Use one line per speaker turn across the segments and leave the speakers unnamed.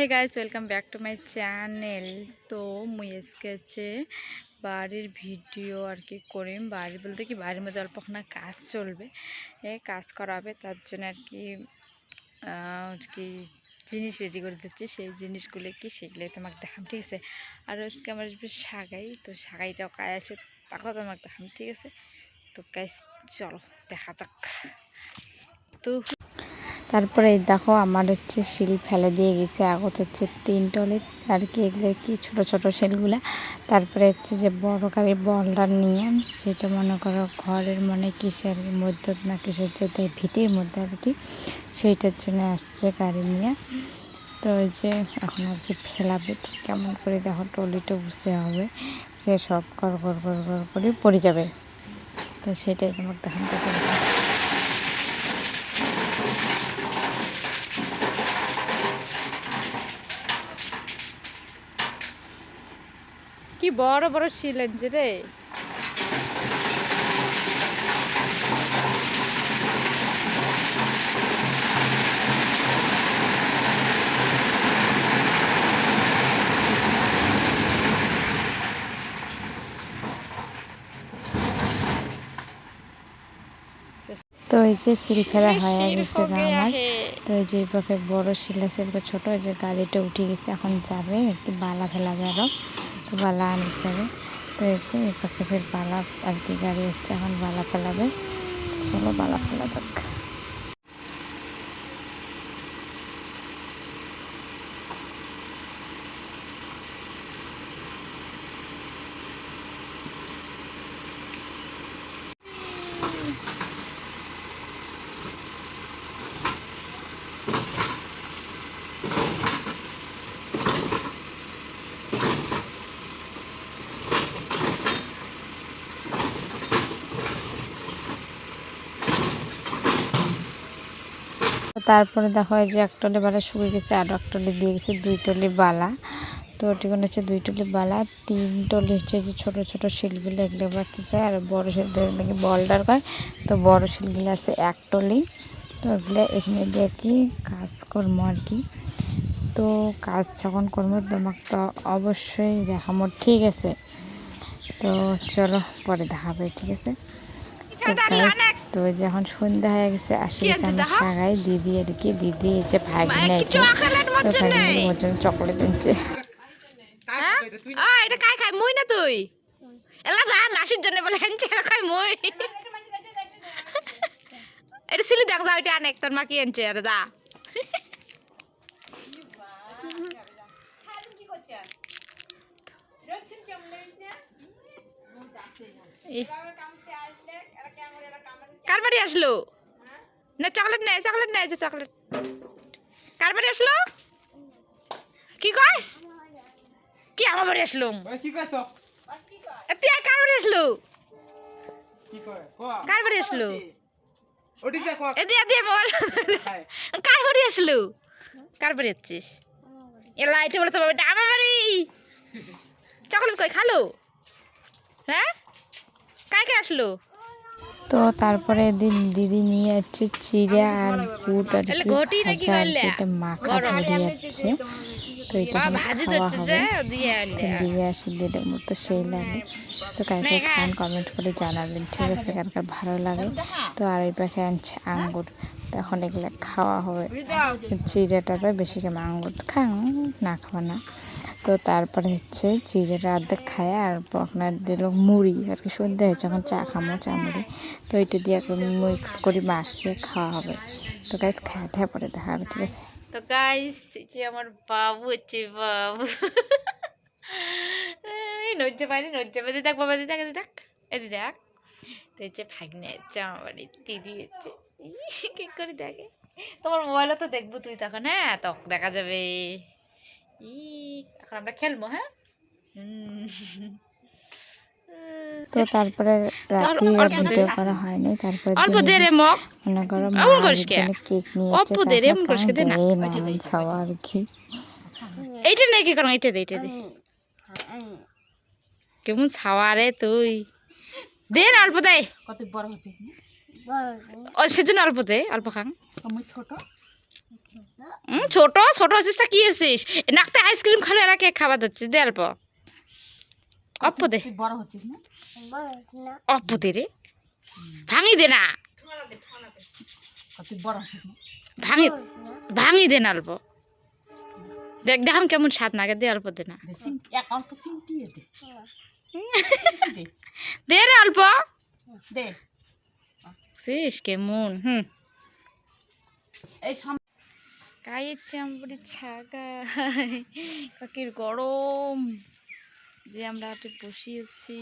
Hey guys welcome back to my channel তো মুই আজকে হচ্ছে বাড়ির ভিডিও আর কি করিম। বাড়ি বলতে কি, বাড়ির মধ্যে অল্পখানা কাজ চলবে। এ কাজ করাবে তার জন্য আর কি আর কি জিনিস রেডি করে দিচ্ছি। সেই জিনিসগুলো কি সেগুলো তোমাকে দেখাম, ঠিক আছে? আর আজকে আমার সাগাই তো সাগাইটাও কাজ আছে তাকেও তোমাকে দেখাম, ঠিক আছে? তো গাইজ চলো, দেখা যাক। তো তারপরে দেখো আমার হচ্ছে শিল ফেলে দিয়ে গেছে, আগত হচ্ছে তিন টলে আর কি এগুলো কি ছোটো ছোটো শিলগুলা। তারপরে হচ্ছে যে বড় গাড়ির বলটা নিয়ে সেটা মনে করো ঘরের মানে কিসের মধ্যে না কিসের যে দেয় ভিটির মধ্যে আর কি, সেইটার জন্য আসছে গাড়ি নিয়ে। তো ওই যে এখন আর কি ফেলাবে তো কেমন করে দেখো টলিটা বসে হবে সে সব কর কর কর কর পড়ে যাবে। তো সেটাই তোমাকে দেখাতে কি বড় বড় শিল আনছে রে। তো এই যে শিল ফেলা হয়ে গেছে আমার তো এই যে এই পাখে বড় শিল আছে ছোট যে গাড়িটা উঠে গেছে এখন যাবে একটু বালা ফেলাবে আরও। তো বালা আনির যাবে তো এই যে এই ফের বালা আর কি গাড়ি এসছে, এখন বালা ফেলাবে। চলো বালা ফেলা যাক তো তারপরে দেখো এই যে এক টলি বালা শুকিয়ে গেছে আর এক টলি দিয়ে গেছে দুই টলি বালা। তো ঠিকানা হচ্ছে দুই টলি বালা তিন টলি হচ্ছে যে ছোটো ছোটো শিলগুলো এগুলো কী পায় আর বড়ো শিলগুলো নাকি বলডার কয় তো বড়ো শিলগুলো আছে এক টলি। তো এগুলো এখানে দিয়ে আর কি কাজ করব আর কি। তো কাজ যখন করব তোমাকে তো অবশ্যই দেখাবো ঠিক আছে? তো চলো পরে দেখাবে ঠিক আছে? তো তো যখন সন্ধ্যা হয়ে গেছে আসে গেছে আমার সাগাই দিদি আর কি দিদি এই যে ভাগিনা তো ভাগিনা ওর জন্য চকলেট এনেছে।
আ এটা কাই খাই মই না তুই? এলা ভা মাসির জন্য বলে হেনছে খাই মই। এটা সিলি দেখ যাও এটা অনেক তোর মা কি আনছে আর যা।
এই-
বাড়ি আসলো? না চকলেট নেই চকলেট নেই যে চকলেট কার বাড়ি আসলো? কি কস কি আমার বাড়ি আসলো?
কয়
তুই কার বাড়ি আসলো?
কি কয়? কোয়া
কার বাড়ি আসলো
কোয়া
এ দিয়ে দিয়ে মোবাইল কার বাড়ি আসলো। কার বাড়ি যাচ্ছিস এ লাইটে বলে তো বাবা আমার বাড়ি। চকলেট কই? খালো? হ্যাঁ? কায় কে আসলো?
তো তারপরে দিন দিদি নিয়ে যাচ্ছে চিড়ে আর বুট আর কি ভাজা আর? এটা মাখা ধরে যাচ্ছে। তো। এটা খাওয়া হবে।
দিয়ে
আসি দিদের মতো সেই লাগে তো কাকে খান কমেন্ট করে জানাবেন ঠিক আছে? কার কার ভালো লাগে। তো আর এই পাখে আনছে আঙ্গুর। তখন এগুলো খাওয়া হবে। চিড়েটাতে বেশি কেমন আঙ্গুর খান না খাওয়া না। তো তারপরে হচ্ছে চিড়েটা অর্ধেক খায় আর আপনার দিল মুড়ি আর কি। সন্ধ্যা হয়েছে, এখন চা খামো চা মুড়ি। তো এটা দিয়ে একটু মিক্স করে মাখিয়ে খাওয়া হবে। তো গাইস খাওয়া ঠায় পরে দেখা হবে, ঠিক আছে?
তো গাইস যে আমার বাবু হচ্ছে বাবু। এই নজ্জে পারি নজ্জে পারি দেখ বাবা, দেখ এদি দেখ। এদি দেখ। তো হচ্ছে ভাগ্নে হচ্ছে আমার বাড়ি দিদি হচ্ছে কি করে দেখে? তোমার মোবাইলও তো দেখব তুই তখন হ্যাঁ? তখন দেখা যাবে। ই এখন আমরা খেলব হ্যাঁ?
তো তারপরে রাতে ভিডিও করা হয়নি তারপরে
অল্প
দিনে
দে রে মগ।
মনে করো
এমন করিস কে?
কেক নিয়ে
অল্প দে রে, এমন করিস কে? দে না।
আর কি
এইটা নেই কি করো এইটা দে এইটা দে। কেমন ছাওয়া রে তুই। দে না অল্প দে।
কত বড় হচ্ছিস না?
ও সেজন্য অল্প দে অল্প খাং।
ছোট।
ছোট ছোট আছিস তা কি আছিস? নাকতে আইসক্রিম খালে এরা কে খাবার দিচ্ছিস দে অল্প। অল্প দে।
বড় হচ্ছিস না?
অল্প দে রে। ভাঙি দে না।
হচ্ছিস
ভাঙি ভাঙি দে না অল্প। দেখ দেখাম কেমন স্বাদ নাগে দে অল্প দে না।
দে
রে অল্প।
দে।
সিস কেমন হুম।
এই
গায়ের চামড়ি ছাগাই কাকির গরম যে আমরা হাটে বসিয়েছি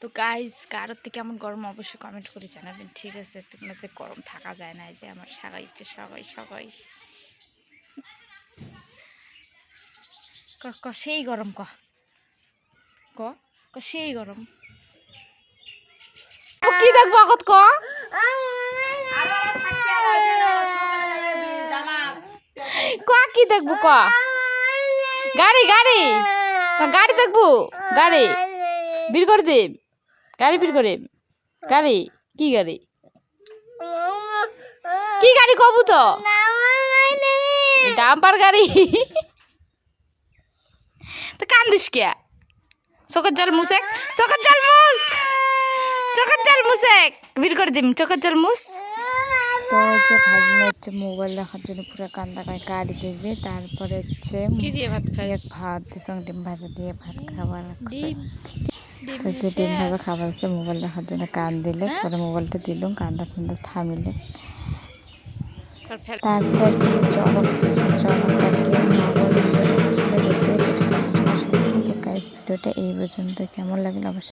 তো গাইস কারোর থেকে কেমন গরম অবশ্যই কমেন্ট করে জানাবেন ঠিক আছে তোমরা যে গরম থাকা যায় না যে আমার সাগাইছে সবাই সবাই ক সেই গরম ক ক ক সেই গরম কি দেখব আগত ক ক, কি দেখব ক? গাড়ি গাড়ি। গাড়ি দেখব? গাড়ি। বীর করে দে গাড়ি বীর করে গাড়ি, কি গাড়ি? কি গাড়ি কবু তো? ডাম্পার গাড়ি। তো কান্দিস কে? চোখের জল মুসেক চোখের জল মুস চোখের জল মুসেক বীর করে দিম। চোখের জল মুস
তো হচ্ছে ভাগ্নে হচ্ছে মোবাইল দেখার জন্য পুরো কান্দা করে দেখবে তারপরে হচ্ছে
ভাত
দিচ্ছে ডিম ভাজা দিয়ে ভাত খাবার লাগছে তো হচ্ছে ডিম ভাজা খাবার হচ্ছে মোবাইল দেখার জন্য কান দিলে পরে মোবাইলটা দিলাম কান্দা ফান্দা থামিলে। তারপরে হচ্ছে গেছে তো গাইস ভিডিওটা এই পর্যন্ত কেমন লাগল অবশ্যই